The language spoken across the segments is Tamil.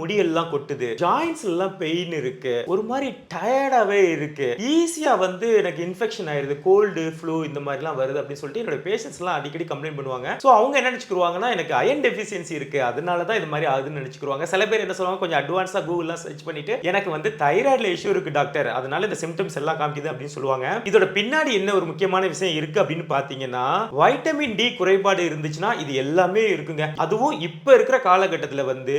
முடியெல்லாம் கொட்டுது. ஜாயின்ஸ் எல்லாம் பெயின் இருக்கு. ஒரு மாதிரி டயர்டாவே இருக்கு. ஈஸியா வந்து எனக்கு இன்ஃபெக்ஷன் ஆயிருது. கோல்டு ஃப்ளூ இந்த மாதிரிலாம் வருது அப்படின்னு சொல்லிட்டு என்னோட பேஷண்ட்ஸ் எல்லாம் அடிக்கடி கம்ப்ளைண்ட் பண்ணுவாங்க. ஸோ அவங்க என்ன நினைச்சுக்குவாங்கன்னா எனக்கு அயன் டெஃபிஷியன்சி இருக்கு. அதனால தான் இது மாதிரி ஆகுதுன்னு நினைச்சுக்குவாங்க சில பேர் என்ன சொல்லுவாங்க கொஞ்சம் அட்வான்ஸா கூகுள்லாம் சர்ச் பண்ணிட்டு எனக்கு வந்து தைராய்டுல இஷ்யூ இருக்கு டாக்டர் அதனால இந்த சிம்டம்ஸ் எல்லாம் காமிக்குது அப்படின்னு சொல்லுவாங்க. இதோட பின்னாடி என்ன ஒரு முக்கியமான விஷயம் இருக்கு அப்படின்னு பாத்தீங்கன்னா வைட்டமின் டி குறைபாடு இருந்துச்சுன்னா இது எல்லாமே இருக்குங்க. அதுவும் இப்ப இருக்கிற காலகட்டத்தில் வந்து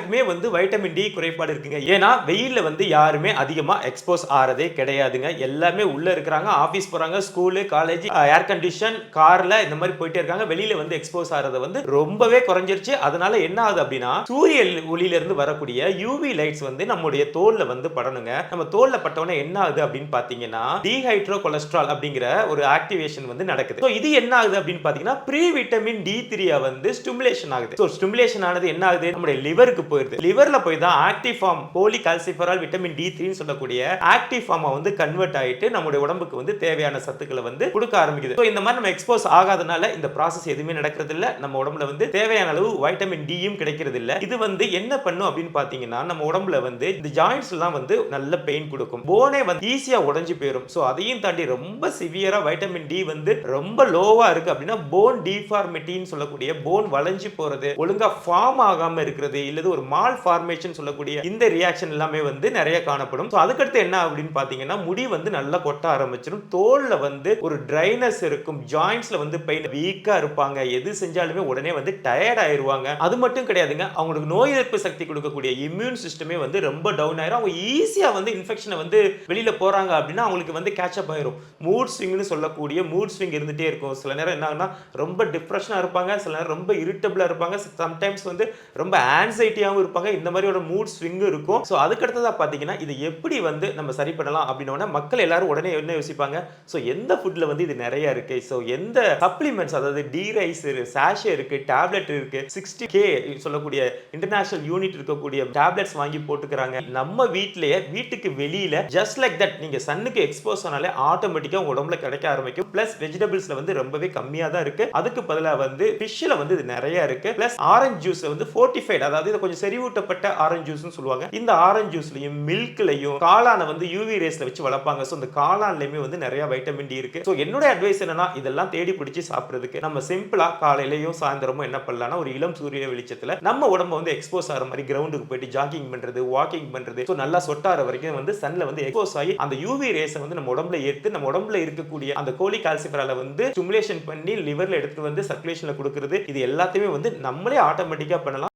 யாருக்குமே வந்து வைட்டமின் டி குறைபாடு இருக்குங்க. ஏன்னா வெயில்ல வந்து யாருமே அதிகமாக எக்ஸ்போஸ் ஆறதே கிடையாதுங்க. எல்லாமே உள்ள இருக்கிறாங்க ஆஃபீஸ் போறாங்க ஸ்கூலு காலேஜ் ஏர் கண்டிஷன் கார்ல இந்த மாதிரி போயிட்டே இருக்காங்க. வெளியில் வந்து எக்ஸ்போஸ் ஆகிறது வந்து ரொம்பவே குறைஞ்சிருச்சு. அதனால என்ன ஆகுது அப்படின்னா சூரிய ஒளியில இருந்து வரக்கூடிய யூவி லைட்ஸ் வந்து நம்முடைய தோல்ல வந்து படணுங்க. நம்ம தோல்ல பட்டவொடனே என்ன ஆகுது அப்படின்னு பார்த்தீங்கன்னா டீஹைட்ரோ கொலஸ்ட்ரால் அப்படிங்கிற ஒரு ஆக்டிவேஷன் வந்து நடக்குது. ஸோ இது என்ன ஆகுது அப்படின்னு பார்த்தீங்கன்னா ப்ரீ விட்டமின் டி த்ரீ வந்து ஸ்டிமுலேஷன் ஆகுது. ஸோ ஸ்டிமுலேஷன் ஆனது என்ன ஆகுது? நம்முடைய லிவருக்கு போயிருது. லிவர்ல போய் தான் ஆக்டிவ் ஃபார்ம் போலி கால்சிஃபரால் விட்டமின் டி த்ரீன்னு சொல்லக்கூடிய ஆக்டிவ் ஃபார்மா வந்து கன்வெர்ட் ஆயிட்டு நம்முடைய உடம்புக்கு வந்து தேவையான சத்துக்களை வந்து கொடுக்க ஆரம்பிக்குது. ஸோ இந்த மாதிரி நம்ம எக்ஸ்போஸ் ஆகாதனால இந்த ப்ராசஸ் எதுவுமே நடக்கிறது இல்லை நம்ம உடம்புல வந்து தேவையான அளவு வைட்டமின் டியும் கிடைக்கிறது இல்லை இது வந்து என்ன பண்ணும் அப்படின்னு பாத்தீங்கன்னா நம்ம உடம்புல வந்து இந்த ஜாயின்ஸ் எல்லாம் வந்து நல்ல பெயின் கொடுக்கும். போனே வந்து ஈஸியா உடைஞ்சு போயிடும் ஸோ அதையும் தாண்டி ரொம்ப சிவியரா வைட்டமின் டி வந்து ரொம்ப லோவா இருக்கு அப்படின்னா போன் டிஃபார்மிட்டின்னு சொல்லக்கூடிய போன் வளைஞ்சு போறது ஒழுங்கா ஃபார்ம் ஆகாம இருக்கிறது இல்லது ஒரு மால் ஃபார்மேஷன் சொல்லக்கூடிய இந்த ரியாக்ஷன் எல்லாமே வந்து நிறைய காணப்படும். ஸோ அதுக்கடுத்து என்ன அப்படின்னு பார்த்தீங்கன்னா முடி வந்து நல்லா கொட்ட ஆரம்பிச்சிடும் தோலில் வந்து ஒரு ட்ரைனஸ் இருக்கும். ஜாயின்ஸ்ல வந்து பெயின் வீக்காக இருப்பாங்க. எது செஞ்சாலுமே உடனே வந்து டயர்ட் ஆயிடுவாங்க அது மட்டும் கிடையாதுங்க. அவங்களுக்கு நோய் எதிர்ப்பு சக்தி கொடுக்கக்கூடிய இம்யூன் சிஸ்டமே வந்து ரொம்ப டவுன் ஆயிரும். அவங்க ஈஸியாக வந்து இன்ஃபெக்ஷனை வந்து வெளியில் போகிறாங்க அப்படின்னா அவங்களுக்கு வந்து கேட்சப் ஆயிரும். மூட் ஸ்விங்னு சொல்லக்கூடிய மூட் ஸ்விங் இருந்துகிட்டே இருக்கும். சில நேரம் என்ன ஆகுனா ரொம்ப டிப்ரெஷனாக இருப்பாங்க. சில நேரம் ரொம்ப இரிட்டபிளாக இருப்பாங்க. சம்டைம்ஸ் வந்து ரொம்ப ஆன்சைட்டியாக ஹாப்பியாகவும் இருப்பாங்க இந்த மாதிரியோட மூட் ஸ்விங்கும் இருக்கும். ஸோ அதுக்கடுத்ததாக பார்த்தீங்கன்னா இது எப்படி வந்து நம்ம சரி பண்ணலாம் அப்படின்னா மக்கள் எல்லாரும் உடனே என்ன யோசிப்பாங்க? ஸோ எந்த ஃபுட்டில் வந்து இது நிறைய இருக்கு? ஸோ எந்த சப்ளிமெண்ட்ஸ் அதாவது டி ரைஸ் சாஷே இருக்கு டேப்லெட் இருக்கு சிக்ஸ்டி கே சொல்லக்கூடிய இன்டர்நேஷனல் யூனிட் இருக்கக்கூடிய டேப்லெட்ஸ் வாங்கி போட்டுக்கிறாங்க. நம்ம வீட்டிலேயே வீட்டுக்கு வெளியில ஜஸ்ட் லைக் தட் நீங்க சன்னுக்கு எக்ஸ்போஸ் ஆனாலே ஆட்டோமேட்டிக்கா உங்க உடம்புல கிடைக்க ஆரம்பிக்கும். பிளஸ் வெஜிடபிள்ஸ்ல வந்து ரொம்பவே கம்மியா தான் இருக்கு. அதுக்கு பதிலா வந்து ஃபிஷ்ல வந்து இது நிறைய இருக்கு. பிளஸ் ஆரஞ்சு ஜூஸ் வந்து ஃபோர்ட்டிஃபைட் அதாவது இதை கொஞ்சம் செறிவூட்டப்பட்ட ஆரஞ்சு ஜூஸ்னு சொல்லுவாங்க. இந்த ஆரஞ்சு ஜூஸ்லயும் மில்க்லயும் காளானை வந்து யூவி ரேஸ்ல வச்சு வளர்ப்பாங்க. ஸோ இந்த காளான்லயுமே வந்து நிறைய வைட்டமின் டி இருக்கு. ஸோ என்னோட அட்வைஸ் என்னன்னா இதெல்லாம் தேடி பிடிச்சி சாப்பிட்றதுக்கு நம்ம சிம்பிளா காலையிலயும் சாயந்தரமும் என்ன பண்ணலாம்னா ஒரு இளம் சூரிய வெளிச்சத்துல நம்ம உடம்ப வந்து எக்ஸ்போஸ் ஆகிற மாதிரி கிரவுண்டுக்கு போயிட்டு ஜாகிங் பண்றது வாக்கிங் பண்றது. ஸோ நல்லா சொட்டார வரைக்கும் வந்து சன்ல வந்து எக்ஸ்போஸ் ஆகி அந்த யூவி ரேஸை வந்து நம்ம உடம்புல ஏற்று நம்ம உடம்புல இருக்கக்கூடிய அந்த கோலி கால்சிபரால வந்து ஸ்டிமுலேஷன் பண்ணி லிவர்ல எடுத்துட்டு வந்து சர்க்குலேஷன்ல கொடுக்கறது இது எல்லாத்தையுமே வந்து நம்மளே ஆட்டோமேட்டிக்கா பண்ணலாம்.